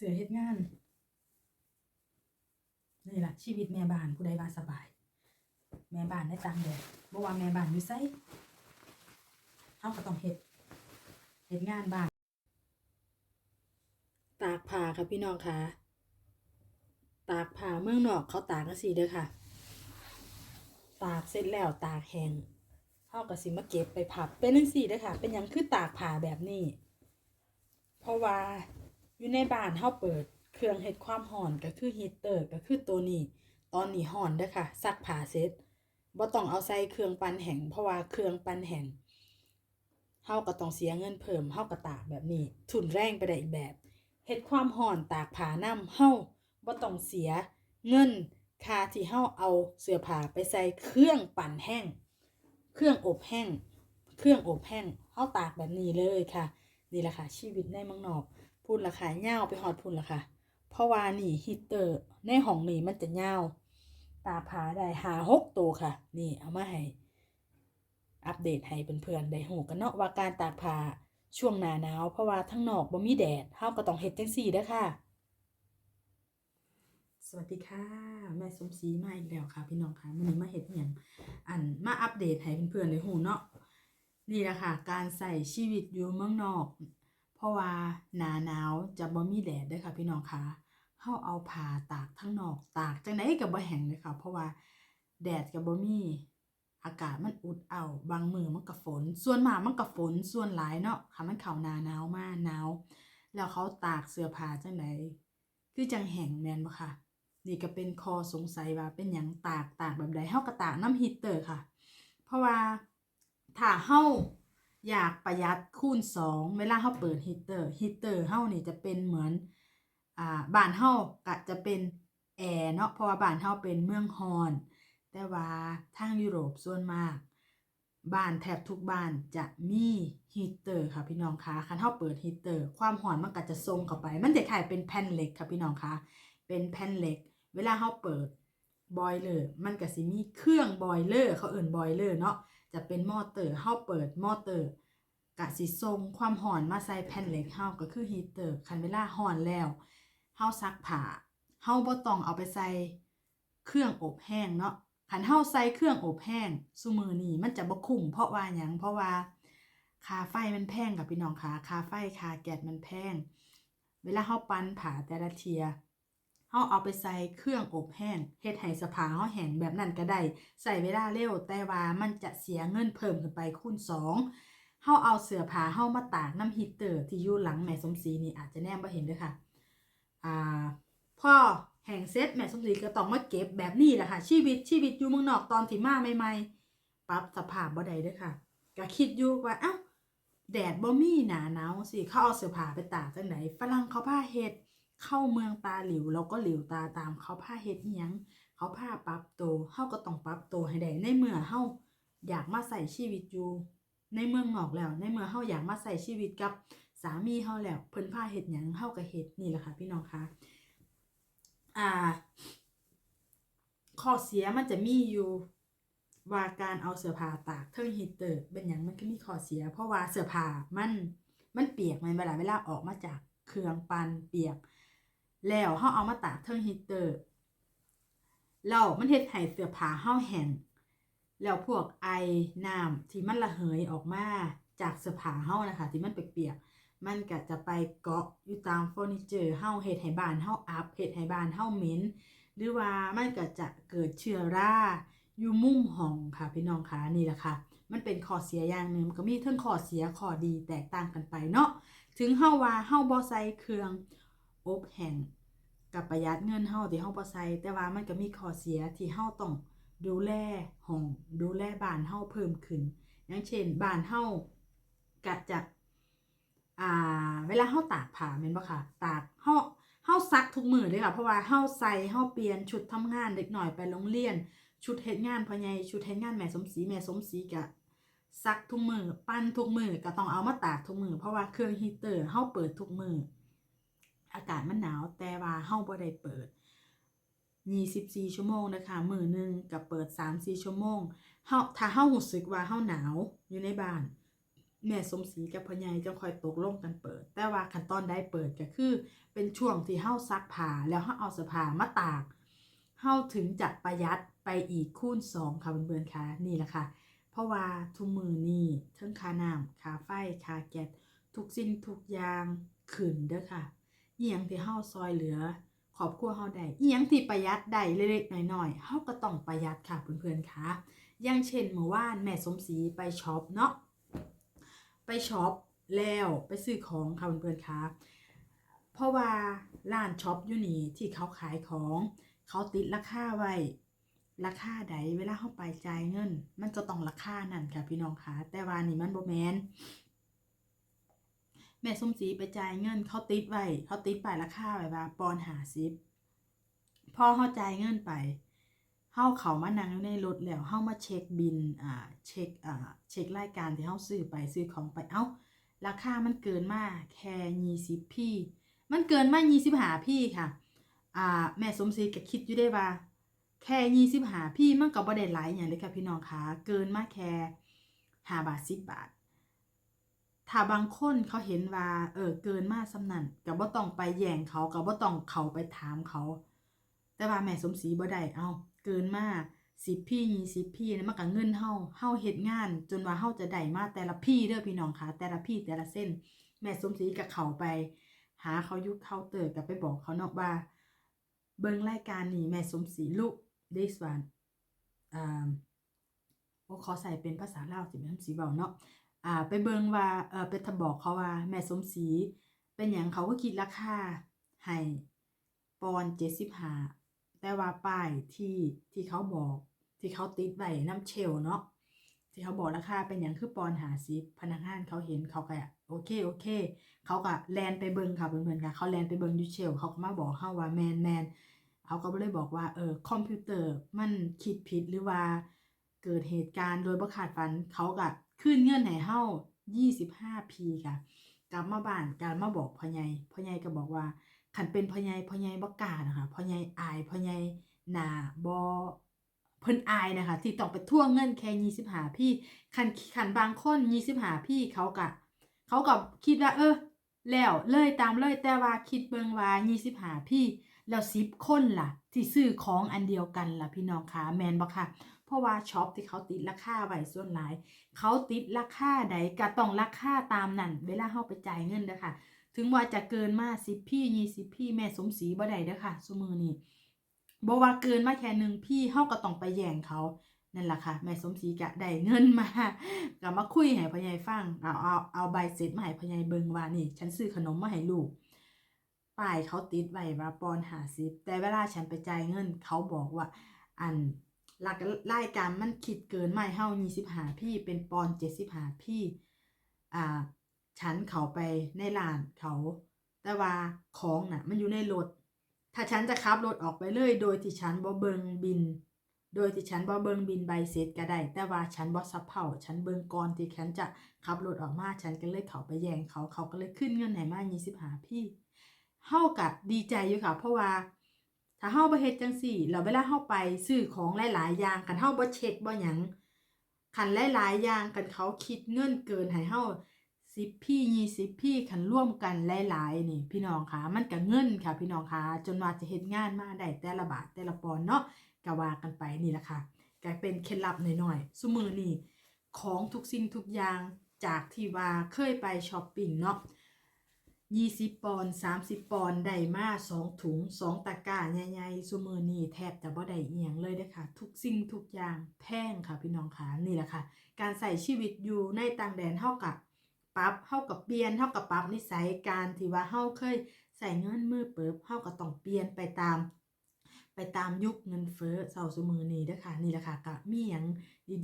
สือเฮ็ดงานนี่ล่ะชีวิตแม่บ้านผู้ใดว่าสบาย แม่บ้านในต่างแดนบ่ว่าแม่บ้านอยู่ไสเฮาก็ต้องเฮ็ดเฮ็ดงานบ้าน ตากผ้าค่ะพี่น้องค่ะ ตากผ้าเมืองนอกเขาตากจังซี่เด้อค่ะ ตากเสร็จแล้วตากแห้งเฮาก็สิมาเก็บไปพับเป็นจังซี่เด้อค่ะ เป็นหยังคือตากผ้าแบบนี้ เพราะว่า อยู่ในบ้านเฮาเปิด เครื่องเฮ็ดความร้อนก็คือฮีเตอร์ก็คือตัวนี้ ตอนนี้ร้อนเด้อค่ะซักผ้าเสร็จบ่ต้องเอาใส่เครื่องปั่นแห้งเพราะว่าเครื่องปั่นแห้งเฮาก็ต้องเสียเงินเพิ่มเฮาก็ตากแบบนี้ทุนแรงไปได้อีกแบบเฮ็ดความร้อนตากผ้านำเฮาบ่ต้องเสียเงินค่าที่เฮาเอาเสื้อผ้าไปใส่เครื่องปั่นแห้ง เครื่องอบแห้ง เครื่องอบแห้งเฮาตากแบบนี้เลยค่ะ นี่แหละค่ะ ชีวิตในเมืองนอก พูดราคาเงาไปฮอดพูนละค่ะ เพราะว่านี่ฮีเตอร์ในห้องนี่มันจะเงาตาผาได้หาหกตัวค่ะ นี่เอามาให้อัปเดตให้เพื่อนๆได้หูกันเนาะว่าการตากผ้าช่วงหนาหนาวเพราะว่าทั้งนอกบ่มีแดดเฮาก็ต้องเฮ็ดจังซี่เด้อค่ะ สวัสดีค่ะ แม่สมศรีมาอีกแล้วค่ะพี่น้องค่ะมื้อนี้มาเฮ็ดอิหยังอันมาอัปเดตให้เพื่อนๆได้หูเนาะนี่แหละค่ะ การใส่ชีวิตอยู่เมืองนอก เพราะว่าหนาหนาวจะบ่มีแดดเด้อค่ะพี่น้องค่ะเฮาเอาผ้าตากทั้งนอกตากจังไดก็บ่แห้งเลยค่ะ เพราะว่าแดดก็บ่มีอากาศมันอุดเอาบางมือมันก็ฝน ส่วนมากมันก็ฝนส่วนหลายเนาะค่ะมันเข้าหนาหนาวมาหนาวแล้วเขาตากเสื้อผ้าจังไดคือจังแห้งแม่นบ่ค่ะนี่ก็เป็นคอสงสัยว่าเป็นหยังตากตากแบบใดเฮาก็ตากน้ำฮีเตอร์ค่ะ เพราะว่าถ้าเฮา อยากประหยัดคูณสองเวลาเฮาเปิดฮีเตอร์ฮีเตอร์เฮานี่จะเป็นเหมือนอ่าบ้านเฮาก็จะเป็นแอร์เนาะเพราะว่าบ้านเฮาเป็นเมืองฮอนแต่ว่าทางยุโรปส่วนมาก บ้านแทบทุกบ้านจะมีฮีเตอร์ค่ะพี่น้องคะคันเฮาเปิดฮีเตอร์ ความร้อนมันก็จะส่งเข้าไป มันจะคล้ายเป็นแผ่นเหล็กค่ะพี่น้องคะเป็นแผ่นเหล็ก เวลาเฮาเปิดบอยเลอร์มันก็สิมีเครื่องบอยเลอร์เขาเอิ่นบอยเลอร์เนาะ จะเป็นมอเตอร์เฮาเปิดมอเตอร์กะสิส่งความร้อนมาใส่แผ่นเหล็กเฮาก็คือฮีเตอร์คันเวลาร้อนแล้วเฮาซักผ้าเฮาบ่ต้องเอาไปใส่เครื่องอบแห้งเนาะคันเฮาใส่เครื่องอบแห้งซุมือนี้มันจะบ่คุ้มเพราะว่าหยังเพราะว่าค่าไฟมันแพงกับพี่น้องค่ะค่าไฟค่าแก๊สมันแพง เวลาเฮาปั้นผ้าแต่ละเทีย เฮาเอาไปใส่เครื่องอบแห้งเฮ็ดให้สภาเฮาแห้งแบบนั้นก็ได้ใส่เวลาเร็วแต่ว่ามันจะเสียเงินเพิ่มขึ้นไปคูณ2เฮาเอาเสื้อผ้าเฮามาตากน้ำฮีตเตอร์ที่อยู่หลังแม่สมศรีนี่อาจจะแนมบ่เห็นด้อค่ะอ่าพ่อแห้งเสร็จแม่สมศรีก็ต้องมาเก็บแบบนี้แหละค่ะชีวิตชีวิตอยู่เมืองนอกตอนที่มาใหม่ๆปรับสภาพบ่ได้ด้อค่ะก็คิดอยู่ว่าเอ้าแดดบ่มีหนาหนาวสิเขาเอาเสื้อผ้าไปตากจังไดฝรั่งเขาพาเฮ็ด เข้าเมืองตาหลิวเราก็หลิวตาตามเขาผ้าเฮ็ดอิหยังเขาผ้าปรับโตเฮาก็ต้องปรับโตให้ได้ในเมื่อเฮาอยากมาใส่ชีวิตอยู่ ในเมืองนอกแล้ว ในเมื่อเฮาอยากมาใส่ชีวิตกับสามีเฮาแล้วเพิ่นผ้าเฮ็ดหยังเฮาก็เฮ็ดนี่แหละค่ะพี่น้องคะอ่า ข้อเสียมันจะมีอยู่ว่าการเอาเสื้อผ้าตากเทิงฮีเตอร์เป็นหยังมันก็มีข้อเสีย เพราะว่าเสื้อผ้ามันมันเปียกมันเวลาเวลาออกมาจากเครื่องปันเปียก แล้วเฮาเอามาตากเทิงฮีเตอร์แล้วมันเฮ็ดให้เสื้อผ้าเฮาแห้งแล้วพวกไอน้ำที่มันระเหยออกมาจากเสื้อผ้าเฮานะคะ ที่มันเปียกๆมันก็จะไปเกาะอยู่ตามเฟอร์นิเจอร์เฮาเฮ็ดให้บ้านเฮาอับเฮ็ดให้บ้านเฮาเหม็นหรือว่ามันก็จะเกิดเชื้อราอยู่มุมห้องค่ะพี่น้องคะนี่แหละค่ะ มันเป็นข้อเสียอย่างหนึ่งมันก็มีทั้งข้อเสียข้อดีแตกต่างกันไปเนาะถึงเฮาว่าเฮาบ่ใส่เครื่องอบแห้ง กับประหยัดเงินเฮาที่เฮาบ่ใส่แต่ว่ามันก็มีข้อเสียที่เฮาต้องดูแลห้องดูแลบ้านเฮาเพิ่มขึ้น อย่างเช่นบ้านเฮาก็จะอ่า เวลาเฮาตากผ้าแม่นบ่ค่ะ ตากเฮาเฮาซักทุกมื้อเลยค่ะเพราะว่าเฮาใส่เฮาเปลี่ยนชุดทำงานเด็กหน่อยไปโรงเรียน ชุดเฮ็ดงานพ่อใหญ่ชุดเฮ็ดงานแม่สมศรีแม่สมศรีก็ซักทุกมือปั้นทุกมือก็ต้องเอามาตากทุกมือเพราะว่าเครื่องฮีเตอร์เฮาเปิดทุกมืออากาศมันหนาวแต่ว่า เฮาบ่ได้เปิด 24 ชั่วโมงนะคะ มือหนึ่งก็เปิด 3-4 ชั่วโมงเฮาถ้าเฮารู้สึกว่าเฮาหนาวอยู่ในบ้าน แม่สมศรีกับพ่อใหญ่จังคอยตกลงกันเปิด แต่ว่าขั้นตอนได้เปิดก็คือ เป็นช่วงที่เฮาซักผ้าแล้วเฮาเอาเสื้อผ้ามาตากเฮาถึงจะประหยัดไปอีกคูณสองค่ะเพื่อนๆค่ะนี่แหละค่ะเพราะว่าทุกมือนี่ทั้งค่าน้ำค่าไฟค่าแก๊สทุกสิ่งทุกอย่างขึ้นเด้อค่ะ เอียงที่เฮาซอยเหลือครอบครัวเฮาได้เอียงที่ประหยัดได้เล็กๆน้อยๆเฮาก็ต้องประหยัดค่ะเพื่อนๆค่ะอย่างเช่นเมื่อวานแม่สมศรีไปช็อปเนาะไปช็อปแล้วไปซื้อของค่ะเพื่อนๆค่ะเพราะว่าร้านช็อปอยู่นี่ที่เขาขายของเขาติดราคาไว้ราคาใดเวลาเข้าไปจ่ายเงิน มันก็ต้องราคานั่นค่ะพี่น้องค่ะแต่ว่านี่มันบ่แมน แม่ส้มศรีไปจ่ายเงินเขาติดไว้เขาติดไปราคาไว้ว่าปอนหาซิบพอเขาจ่ายเงินไปเฮาเขามานั่งในรถแล้วเฮามาเช็คบินอ่าเช็คอ่าเช็ครายการที่เฮาซื้อไปซื้อของไปเอ้า ราคามันเกินมากแค่ยี่สิบพี่ มันเกินมากยี่สิบหาพี่ค่ะอ่าแม่สมศรีก็คิดอยู่ได้ว่า แค่ยี่สิบหาพี่มันก็บ่ได้หลายอย่างเลยค่ะพี่น้องคะเกินมากแค่ห้าบาทสิบบาท ถ้าบางคนเขาเห็นว่า เออเกินมาสำนั่นก็บ่ต้องไปแย่งเขาก็บ่ต้องเขาไปถามเขา แต่ว่าแม่สมศรีบ่ได้เอาเกินมาสิบพี่ยี่สิบพี่นะมันก็เงินเฮาเฮาเฮ็ดงาน จนว่าเฮาจะได้มาแต่ละพี่เด้อพี่น้องคะแต่ละพี่แต่ละเส้น แม่สมศรีก็เข้าไป หาเขายุคเคาเตอร์กับไปบอกเขาเนาะว่า เบิ่งรายการนี้แม่สมศรีลูก this one อ่าโอ้ขอใส่เป็นภาษาลาวสิแม่สมศรีเว้าเนาะ อ่า ไปเบิงว่า เออไปทบอกเขาว่า แม่สมศรีเป็นหยังเขาก็คิดราคาให้ปอนเจ็ดสิบห้าแต่ว่าป้ายที่ที่เขาบอกที่เขาติดไว้น้ำเชลเนาะที่เขาบอกราคาเป็นอย่างคือปอนหาซิพนักงานเขาเห็นเขาก็อะโอเคโอเค เขาก็แลนไปเบิงค่ะเพื่อนๆค่ะเขาแลนไปเบิงยูเชลเขาก็มาบอกเขาว่าแมนแมนเขาก็เลยบอกว่าเออคอมพิวเตอร์มันคิดผิดหรือว่าเกิดเหตุการณ์โดยบ่ขาดฝันเขาก็ ขึ้นเงื่อนให้เฮา25 p ค่ะ กลับมาบ้านการมาบอกพ่อใหญ่พ่อใหญ่ก็บอกว่าขันเป็นพ่อใหญ่พ่อใหญ่บ่กล้านะคะพ่อใหญ่อายพ่อใหญ่หนาบ่เพิ่นอายนะคะที่ต้องไปท่วงเงินแค่25พี่ขันขันบางคน25พี่เขาก็เขาก็คิดว่า เออ แล้วเลยตามเลยแต่ว่าคิดเบิงว่า25พี่ แล้ว10คนล่ะ ที่ซื้อของอันเดียวกันล่ะพี่น้องคะแมนบ่ค่ะ เพราะว่าช็อปที่เขาติดราคาไว้ส่วนหลาย เขาติดราคาใดก็ต้องราคาตามนั่นเวลาเฮาไปจ่ายเงินเด้อค่ะ ถึงว่าจะเกินมา10พี่20พี่แม่สมศรีบ่ได้เด้อค่ะซุมือนี้บ่ว่าเกินมาแค่หนึ่งพี่เฮาก็ต้องไปแย่งเขานั่นแหละค่ะ แม่สมศรีก็ได้เงินมาก็มาคุยให้พ่อใหญ่ฟังเอาเอาเอาใบเสร็จมาให้พ่อใหญ่เบิงว่านี่ ฉันซื้อขนมมาให้ลูกป้ายเขาติดไว้ว่าปอนหาสิบแต่เวลาฉันไปจ่ายเงิน เขาบอกว่าอัน หลักรายการมันคิดเกินไม่เฮา25พี่เป็นปอน75พี่อ่าฉันเขาไปในร้านเขา แต่ว่าของน่ะ มันอยู่ในรถ ถ้าฉันจะขับรถออกไปเลย โดยที่ฉันบ่เบิงบิน โดยที่ฉันบ่เบิงบินใบเสร็จก็ได้ แต่ว่าฉันบ่ซับเผาฉันเบิงก่อนที่ฉันจะขับรถออกมา ฉันก็เลยเขาไปแย่งเขาเขาก็เลยขึ้นเงินให้มา25พี่เฮากับดีใจอยู่ค่ะ เพราะว่า ถ้าเฮาบ่เฮ็ดจังซี่แล้วเวลาเฮาไปซื้อของหลาย ๆ อย่างคันเฮาบ่เช็คบ่หยังคันหลาย ๆ อย่างกันเขาคิดเงินเกินให้เฮา10พี่20พี่คันร่วมกันหลายๆนี่พี่น้องคะมันก็เงินค่ะ พี่น้องคะจนว่าจะเฮ็ดงานมาได้แต่ละบาทแต่ละปอนเนาะก็ว่ากันไปนี่แหละค่ะก็เป็นเคล็ดลับหน่อยๆซุมื้อนี้ของทุกสิ่งทุกอย่างจากที่ว่าเคยไปช้อปปิ้งเนาะ ยี่สิบปอนด์สามสิบปอนด์ได้มาสองถุงสองตะกร้าใหญ่ๆซุมือนี่แทบจะบ่ได้เอียงเลยเด้ค่ะ ทุกสิ่งทุกอย่างแพงค่ะพี่น้องค่ะนี่แหละค่ะ การใส่ชีวิตอยู่ในต่างแดนเท่ากับปรับเท่ากับเปลี่ยนเท่ากับปรับนิสัยการที่ว่าเฮาเคยใส่เงินมือเปิบเฮากับต้องเปลี่ยนไปตาม ตามยุคเงินเฟ้อเสาซุมือนี้เด้อค่ะนี่แหละค่ะก็มีหยัง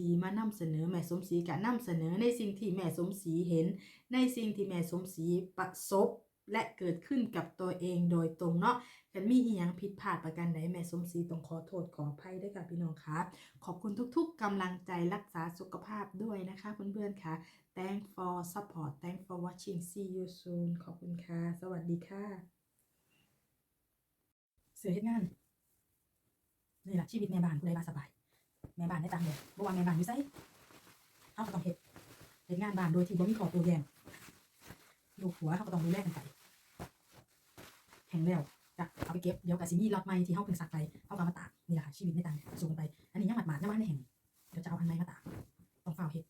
ดีๆ มานำเสนอแม่สมศรีก็นำเสนอในสิ่งที่แม่สมศรีเห็น ในสิ่งที่แม่สมศรีประสบและเกิดขึ้นกับตัวเองโดยตรงเนาะกันมีอีหยังผิดพลาดประการใดแม่สมศรีต้องขอโทษขออภัยด้วยค่ะพี่น้องค่ะขอบคุณทุกๆกำลังใจรักษาสุขภาพด้วยนะคะเพื่อนๆค่ะ thank for support thank for watching see you soon ขอบคุณค่ะ สวัสดีค่ะ เสือเฮ็ดงาน นี่แหละชีวิตแม่บ้านกูได้มาสบาย แม่บ้านได้ตังค์เลยบ่ว่าแม่บ้านอยู่ไสเขาก็ต้องเฮ็ดเฮ็ดงานบ้านโดยที่บ่มีขอโต้แยงลูกหัวเขาก็ต้องดูแลกันไปแข็งแล้วจะเอาไปเก็บเดี๋ยวก็สิมีล็อตใหม่ที่เขาเพิ่งสักไปเขาก็มาตากนี่แหละค่ะชีวิตไม่ต่างสู้กันไป อันนี้ยังหมาดๆยังบ่าในได้แห่งเดี๋ยวจะเอาอันใหม่มาตากต้องเฝ้าเฮ็ด